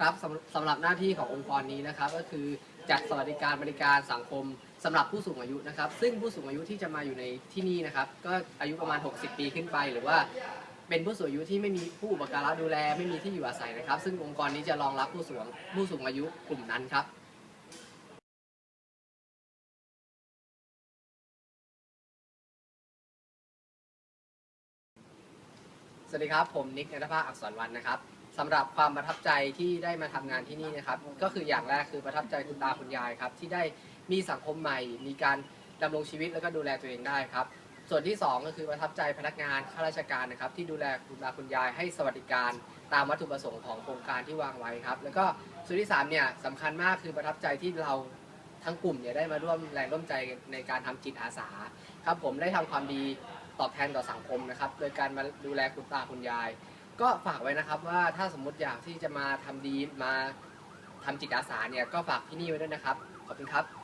ครับสำสำหรับหน้าที่ขององค์กรนี้นะครับ ก็คือจัดสวัสดิการบริการสังคมสำหรับผู้สูงอายุนะครับ ซึ่งผู้สูงอายุที่จะมาอยู่ในที่นี่นะครับ ก็อายุประมาณ 60 ปีขึ้นไป หรือว่าเป็นผู้สูงอายุที่ไม่มีผู้อุปการะดูแลไม่มีที่อยู่อาศัยนะครับ ซึ่งองค์กรนี้จะรองรับผู้สูงผู้สูงอายุกลุ่มนั้นครับ สวัสดีครับ ผมนิกนัทภาคอักษรวันนะครับ สำหรับความประทับใจที่ได้มาทำงานที่นี่นะครับ ก็คืออย่างแรกคือประทับใจคุณตาคุณยายครับ ที่ได้มีสังคมใหม่ มีการดำรงชีวิตแล้วก็ดูแลตัวเองได้ครับ ส่วนที่สองก็คือประทับใจพนักงานข้าราชการนะครับ ที่ดูแลคุณตาคุณยายให้สวัสดิการตามวัตถุประสงค์ของโครงการที่วางไว้ครับ แล้วก็ส่วนที่สามเนี่ยสำคัญมากคือประทับใจที่เราทั้งกลุ่มเนี่ยได้มาร่วมแรงร่วมใจในการทำจิตอาสาครับ ผมได้ทำความดีตอบแทนต่อสังคมนะครับ โดยการมาดูแลคุณตาคุณยาย ก็ฝากไว้นะครับว่าถ้าสมมติอยากที่จะมาทำดีมาทำจิตอาสาเนี่ยก็ฝากที่นี่ไว้ด้วยนะครับ ขอบคุณครับ